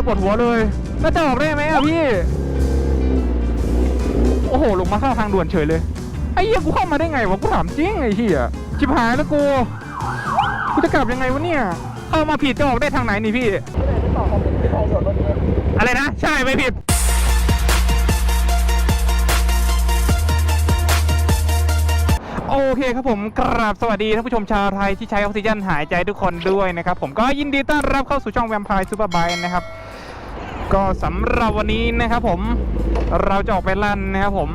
ยปวดหัวเลยแล้วจะออกได้ไหมอะพี่ โอ้โห ลงมาเข้าทางด่วนเฉยเลย ไอ้เหี้ยกูเข้ามาได้ไงวะ กูถามจริงไอ้เหี้ยชิบหายแล้วกู กูจะกลับยังไงวะเนี่ย เข้ามาผิดจะออกได้ทางไหนนี่พี่ อะไรนะ ใช่ไม่ผิด โอเคครับผมกราบสวัสดีท่านผู้ชมชาวไทยที่ใช้ออกซิเจนหายใจทุกคนด้วยนะครับ ผมก็ยินดีต้อนรับเข้าสู่ช่องแวมไพร์ซูเปอร์ไบนะครับ ก็สำหรับวันนี้นะครับผม เราจะออกไปลั่นนะครับผม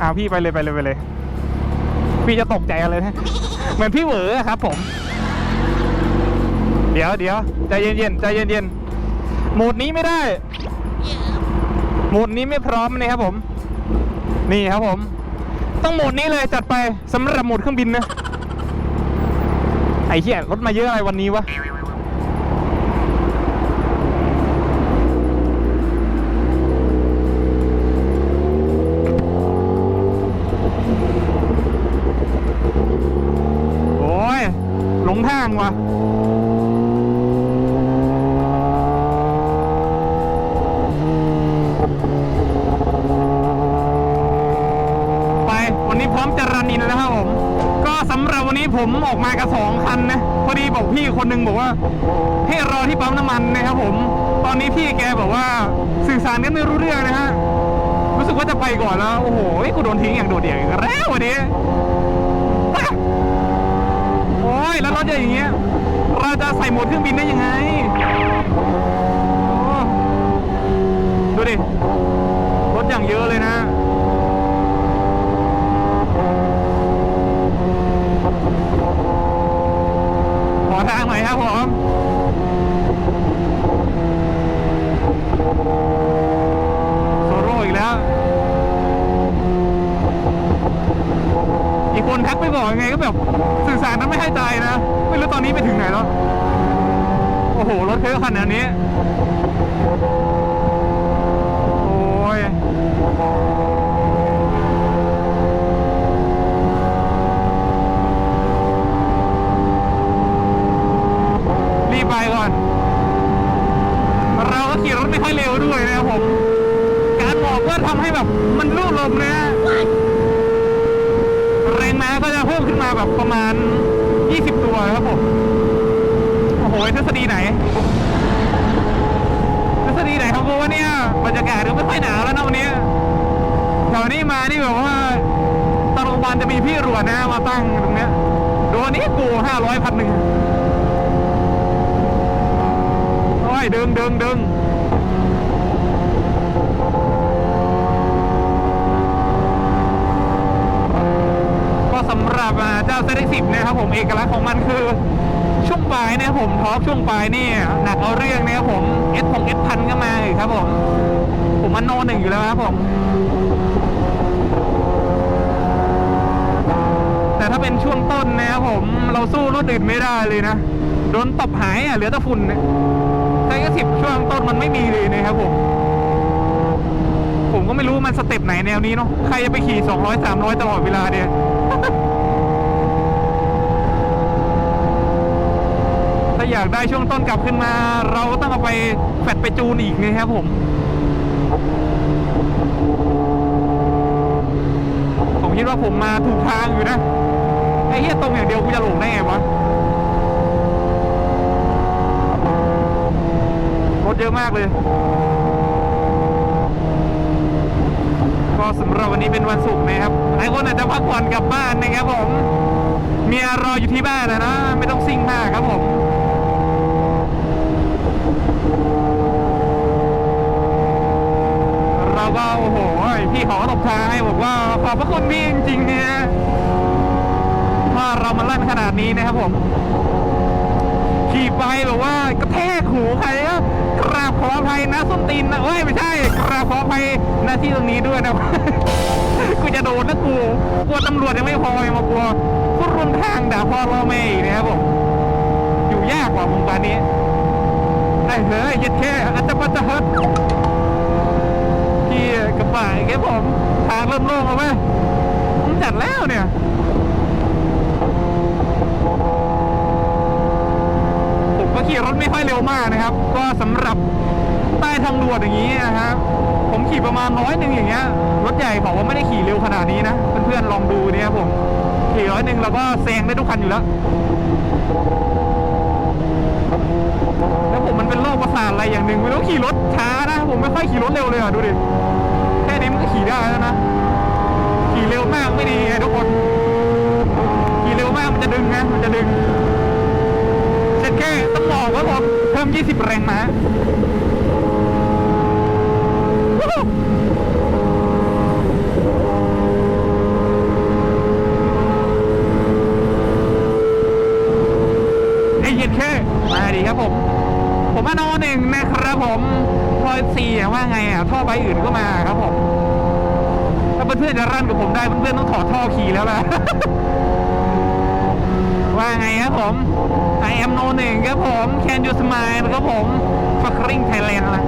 อ้าวพี่ไปเลยไปเลยไปเลย พี่จะตกใจอะไรนะเหมือนพี่เหวออครับ ผม เดี๋ยวเดี๋ยวใจเย็นๆใจเย็นๆโหมดนี้ไม่ได้โหมดนี้ไม่พร้อมนะครับผม นี่ครับผม ต้องโหมดนี้เลยจัดไปสำหรับโหมดเครื่องบินนะไอ้เหี้ยรถมาเยอะอะไรวันนี้วะ หลงทางวะไปวันนี้พร้อมจะรันอินแล้วนะครับผม ก็สำหรับวันนี้ผมออกมากับสองคันนะ พอดีบอกพี่คนหนึงบอกว่า ให้รอที่ปั๊มน้ำมันนะครับผม ตอนนี้พี่แกบอกว่าสื่อสารกันไม่รู้เรื่องนะฮะ รู้สึกว่าจะไปก่อนแล้ว โอ้โหกูโดนทิ้งอย่างโดดเดี่ยวอีกแล้ววันนี้ ยแล้วรถใหญ่อย่างเงี้ย เราจะใส่โหมดเครื่องบินได้ยังไงดูดิ รถอย่างเยอะเลยนะ ขอทางหน่อยครับผม โซโร่อีกแล้ว อีก คนทักไปบอกยังไงก็แบบสื่อสารนั้นไม่ให้ใจนะ ไม่รู้ตอนนี้ไปถึงไหนแล้ว โอ้โห รถเครื่องขนาดนี้ โอ้ยรีบไปก่อน เราก็ขี่รถไม่ค่อยเร็วด้วยนะครับผม การบอกก็ทำให้แบบมันรูดลมนะฮะแรงม้าก็จะเพิ่มขึ้นมา แบบประมาณ 20 ตัวครับผมโอ้โหทฤษฎีไหนทฤษฎีไหนครับกูว่าเนี่ยบรรยากาศก็ไม่ค่อยหนาวแล้วนะวันนี้แถวนี้มานี่แบบว่าตอนโรงพยาบาลจะมีพี่รวดนะมาตั้งตรงเนี้ยโดนนี้กูห้าร้อยพันหนึ่งโอ้ยดึงดึงดึงก็ับเจ้าเซตสิบนะครับผมเอกลักษณ์ของมันคือช่วงปลายนะครับผมท็อปช่วงปลายนี่หนักเอาเรื่องนะครับผมเอสพงเอสพันก็มาอีกครับผมผมมันโนหนึ่งอยู่แล้วครับผมแต่ถ้าเป็นช่วงต้นนะครับผมเราสู้รุ่นอื่นไม่ได้เลยนะโดนตบหายอะเหลือแต่ฝุ่นเนี่ยไทยก็สิบช่วงต้นมันไม่มีเลยนะครับผมผมก็ไม่รู้มันสเต็ปไหนแนวนี้เนาะใครจะไปขี่ 200 300 ตลอดเวลาเนี่ย ถ้า อยากได้ช่วงต้นกลับขึ้นมา เราก็ต้องเอาไปแฟดไปจูนอีกนะครับผม ผมคิดว่าผมมาถูกทางอยู่นะ ไอ้เหี้ยตรงอย่างเดียวกูจะหลงได้ไงวะ รถเยอะมากเลย ก็สำหรับวันนี้เป็นวันศุกร์นะครับหลายคนอาจจะพักผ่อนกลับบ้านนะครับผม เมียรออยู่ที่บ้านนะนะ ไม่ต้องซิ่งมากครับผม เราก็โอ้โห พี่ขอตบท้ายบ อกว่าขอบพระคุณพี่จริงๆเนี่ยว่าเรามาลั่นขนาดนี้นะครับผม ขี่ไปแบบว่ากระแทกหูใครก็กราบขออภัยนะส้นตีนนะเอ้ยไม่ใช่กราบขออภัยหน้าที่ตรงนี้ด้วยนะกูจะโดนนะกูกลัวตำรวจยังไม่พอยังมากลัวผู้ร่วมทางด่าพ่อล่อแม่อีกนะครับผมอยู่ยากกว่าวงการนี้ไอ้เฮ้ยเย็ดแค่อาจจะปัจจะเฮิร ตพี่กระป๋าแค่ผมทางเริ่มโล่งแล้วไหมผมจัดแล้วเนี่ยผมก็ขี่รถไม่ค่อยเร็วมากนะครับ ก็สำหรับใต้ทางด่วนอย่างนี้นะครับผมขี่ประมาณร้อยหนึ่งอย่างเงี้ยรถใหญ่บอกว่าไม่ได้ขี่เร็วขนาดนี้นะเพื่อนๆลองดูเนี่ยครับผมขี่ร้อยหนึ่งเราก็แซงได้ทุกคันอยู่แล้ว แล้วผมมันเป็นโรคประสาทอะไรอย่างหนึ่งไม่รู้ขี่รถช้านะ ผมไม่ค่อยขี่รถเร็วเลยอะดูดิ แค่นี้มันก็ขี่ได้แล้วนะ ขี่เร็วมากไม่ดีไงทุกคน ขี่เร็วมากมันจะดึงนะมันจะดึงเช็ดแค่ต้องบอกว่าผมเพิ่ม 20 แรงม้าวู้ฮู้ไอ้เหี้ย็นแค่มาดีครับผม ผมว่านอหนึ่งนะครับผมพอยสี่ว่า ไงอะท่อใบอื่นก็มาครับผมถ้าเพื่อนๆจะรั่นกับผมได้เพื่อนๆต้องถอดท่อขี่แล้วล่ะว่าไงครับผม I am no หนึ่งครับผม Can you smile ครับผม fucking Thailand นะ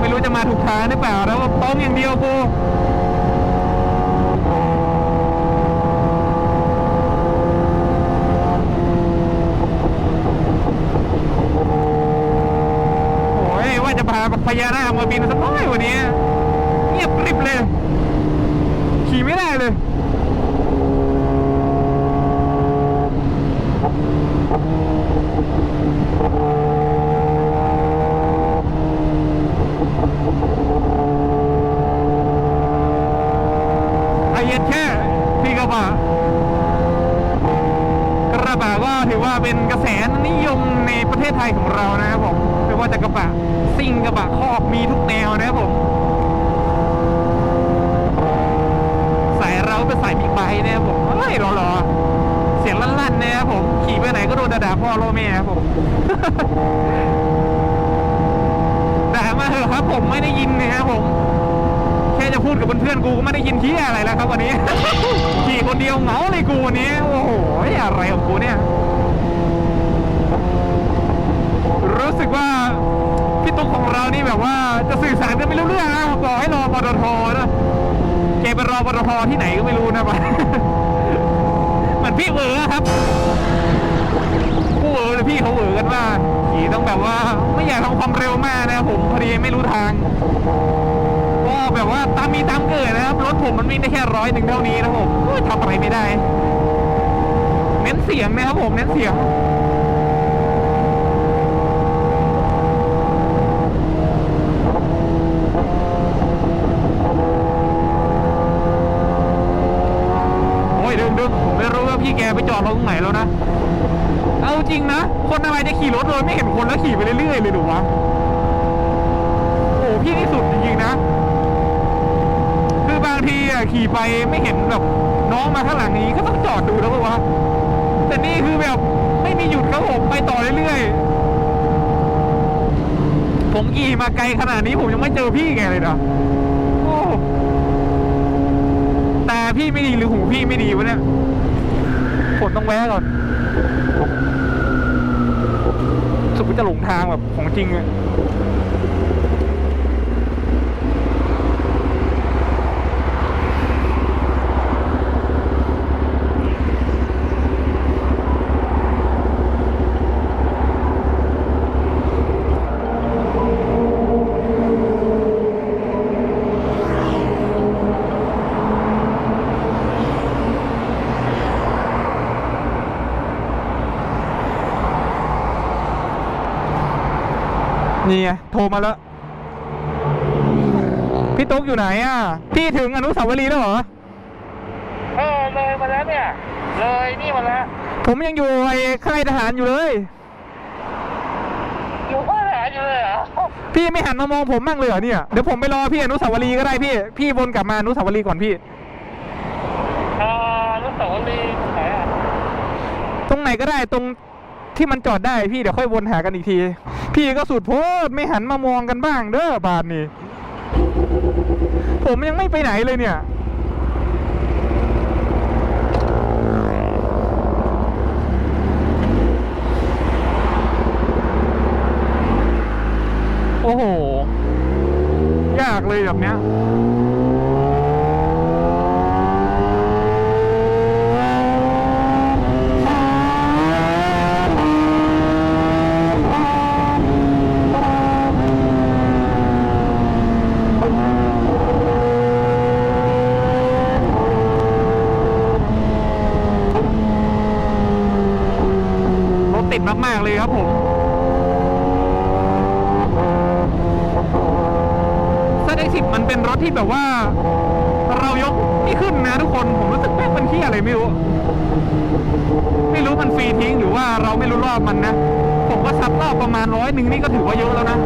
ไม่รู้จะมาถูกทางหรือเปล่าแล้วตรงอย่างเดียวกู โอ้ยว่าจะพาพ ญานาคมาบินสักหน่อยวันนี้เงียบกริบเลย ขี่ไม่ได้เลยไอเย็นแค่พี่กระบะกระบะก็ถือว่าเป็นกระแสนิยมในประเทศไทยของเรานะครับผม ว่าจะกระบะซิ่งกระบะคอกมีทุกแนวนะครับผม สายเราเป็นสายบิ๊กไบค์นะครับผมเฮ้ยรอๆเสียงลั่นๆนะครับผม ขี่ไปไหนก็โดนด่าพ่อโลแม่ครับผมด่ามาเถอะครับผมไม่ได้ยินนะครับผม แค่จะพูดกับเพื่อนๆกูก็ไม่ได้ยินที่อะไรแล้วครับวันนี้ ขี่คนเดียวเหงาเลยกูวันนี้ โอ้โหอะไรของกูเนี่ย รู้สึกว่าพี่ตุ๊กของเรานี่แบบว่าจะสื่อสารกันไม่รู้เรื่องนะบอกให้รอปตทนะแกไปรอปตทที่ไหนก็ไม่รู้นะปะเหมือนพี่เหวอครับผู้เหวอเลยพี่เขาเหวอกันว่าขี่ต้องแบบว่า ไม่อยากทำความเร็วมากนะผมพอดีไม่รู้ทางก็แบบว่าตามมีตามเกิดนะครับรถผมมันวิ่งได้แค่ร้อยหนึ่งเท่านี้นะผมทำอะไรไม่ได้ เน้นเสียงนะครับผมเน้นเสียง โอ้ยดึงดึงผมไม่รู้ว่าพี่แกไปจอดรถตรงไหนแล้วนะ เอาจริงนะ คนอะไรจะขี่รถโดยไม่เห็นคนแล้วขี่ไปเรื่อยๆเลยหรือวะ โอ้พี่นี่สุดจริงๆนะ คือบางทีอะขี่ไปไม่เห็นแบบน้องมาข้างหลังนี้ก็ต้องจอดดูแล้วปะวะ แต่นี่คือแบบไม่มีหยุดครับผมไปต่อเรื่อยๆ ผมขี่มาไกลขนาดนี้ผมยังไม่เจอพี่แกเลยนะโอ้แต่ พี่ไม่ดีหรือหูพี่ไม่ดีวะเนี่ยผมต้องแวะก่อนสุดจะหลงทางแบบของจริงอะ นี่ไงโทรมาแล้ว พี่ตุ๊กอยู่ไหนอะ พี่ถึงอนุสาวรีย์แล้วเหรอ เออเลยมาแล้วเนี่ย เลยนี่มาแล้วผมยังอยู่ไอ้ค่ายทหารอยู่เลย อยู่ข้างหาอยู่เลยเหรอพี่ไม่หันมามองผมบ้างเลยเหรอเนี่ย เดี๋ยวผมไปรอพี่อนุสาวรีย์ก็ได้พี่ พี่วนกลับมาอนุสาวรีย์ก่อนพี่อ่านุสาวรีย์ไหนอะ ตรงไหนก็ได้ตรง ที่มันจอดได้พี่เดี๋ยวค่อยวนหากันอีกที พี่ก็สุดโพดไม่หันมามองกันบ้างเด้อบาทนี่ผมยังไม่ไปไหนเลยเนี่ยโอ้โห ยากเลยแบบเนี้ย ติดมาก ๆ เลยครับผม z x 10มันเป็นรถที่แบบว่า เรายกไม่ขึ้นนะทุกคน ผมรู้สึกแม่งเป็นที่อะไรไม่รู้ ไม่รู้มันฟรีทิ้งหรือว่าเราไม่รู้รอบมันนะ ผมก็ซัดรอบประมาณร้อยหนึ่งนี่ก็ถือว่าเยอะแล้วนะ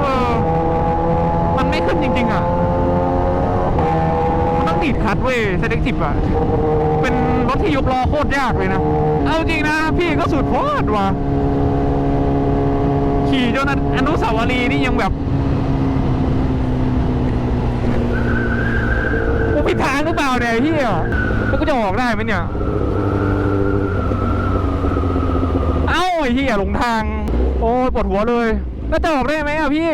เออ มันไม่ขึ้นจริง ๆ อะมันต้องดีดคัดเว้ยเซเด็กสิบอะ เป็นรถที่ยกล้อโคตรยากเลยนะ จริงนะพี่ก็สุดโคตรว่ะขี่จนอนุสาวรีย์นี่ยังแบบกูผิดทางหรือเปล่าเนี่ยไอ้เฮียแล้วกูจะออกได้ไหมเนี่ย เอ้าไอ้เฮียหลงทาง โอ้ปวดหัวเลย แล้วจะออกได้ไหมอะพี่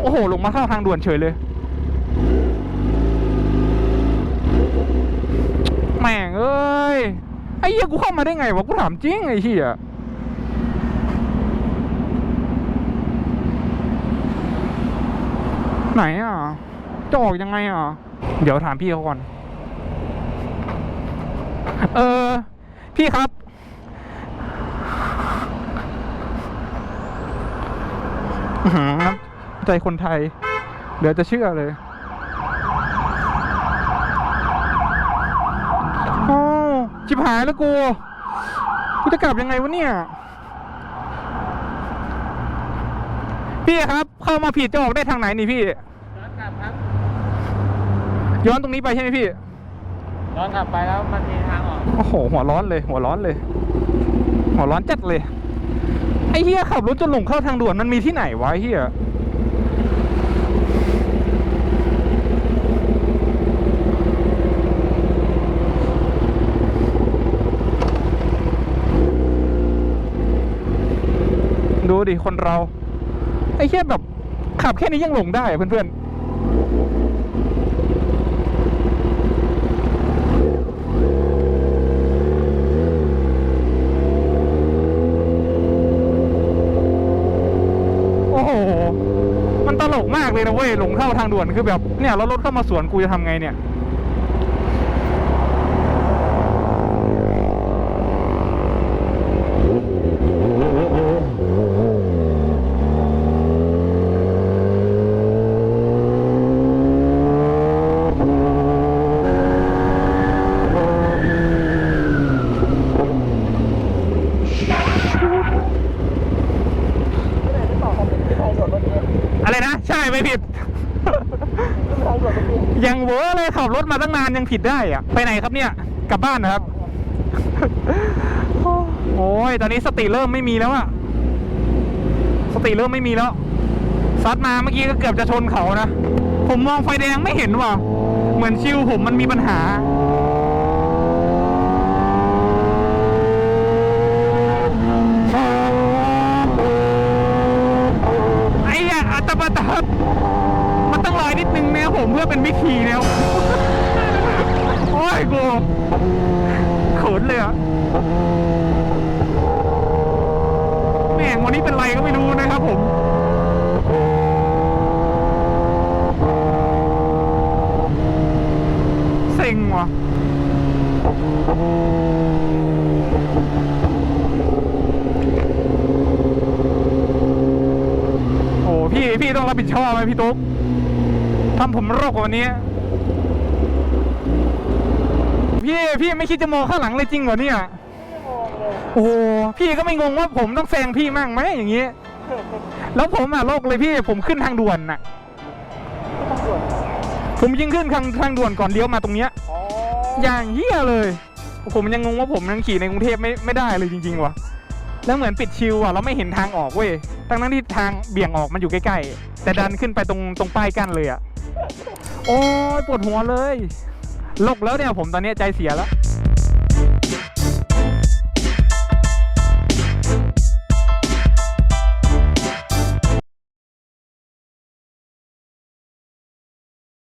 โอ้โห ลงมาเข้าทางด่วนเฉยเลย แม่งเอ้ย ไอ้เหี้ยกูเข้ามาได้ไงวะกูถามจริงไอ้เหี้ยไหนอะจะออกยังไงอะ เดี๋ยวถามพี่เขาก่อน เออ พี่ครับอื้อหือน้ำใจคนไทย เดี๋ยวจะเชื่อเลยโอ้ ชิบหายแล้วกู กูจะกลับยังไงวะเนี่ย พี่ครับ เข้ามาผิดจะออกได้ทางไหนนี่พี่ ย้อนกลับครับ ย้อนตรงนี้ไปใช่ไหมพี่ ย้อนกลับไปแล้วมันมีทางออก โอ้โห หัวร้อนเลย หัวร้อนเลย หัวร้อนจัดเลย ไอ้เฮียขับรถจนหลงเข้าทางด่วนมันมีที่ไหนวะไอ้เฮีย ดูดิคนเรา ไอ้เฮียแบบขับแค่นี้ยังหลงได้เพื่อนๆโอ้โหมันตลกมากเลยนะเว้ยหลงเข้าทางด่วนคือแบบเนี่ยแล้วรถเข้ามาสวนกูจะทำไงเนี่ย อะไรนะ ใช่ ไม่ผิด ยังเวอร์เลยขับรถมาตั้งนานยังผิดได้อะไปไหนครับเนี่ย กลับบ้านนะครับ โอ้ยตอนนี้สติเริ่มไม่มีแล้วอะสติเริ่มไม่มีแล้วซัดมาเมื่อกี้ก็เกือบจะชนเขานะ ผมมองไฟแดงไม่เห็นว่ะ เหมือนชิวผมมันมีปัญหา ไอ้อะอัตบตับมันต้องลอยนิดนึง เพื่อเป็นวิธีเนี่ยโอ้ยกูเขินเลยอะแม่งวันนี้เป็นไรก็ไม่รู้นะครับผมเซ็งว่ะโอ้พี่พี่ต้องรับผิดชอบไหมพี่ตุ๊ก ทำผมโรคกว่านี้พี่พี่ไม่คิดจะมองข้างหลังเลยจริงเหรอเนี่ยโอ้โหพี่ก็ไม่งงว่าผมต้องแซงพี่มั่งไหมอย่างนี้ แล้วผมอะโลกเลยพี่ผมขึ้นทางด่วนน่ะ ผมยิงขึ้นทางทางด่วนก่อนเลี้ยวมาตรงเนี้ยอย่างเฮี้ยเลย ผมยังงงว่าผมยังขี่ในกรุงเทพไม่ไม่ได้เลยจริงๆว่ะ แล้วเหมือนปิดชิวอะเราไม่เห็นทางออกเว้ยทั้งนั้นที่ทางเบี่ยงออกมันอยู่ใกล้ๆแต่ดันขึ้นไปตรงตรงป้ายกั้นเลยอะ โอ้ยปวดหัวเลย ลกแล้วเนี่ยผมตอนนี้ใจเสียแล้ว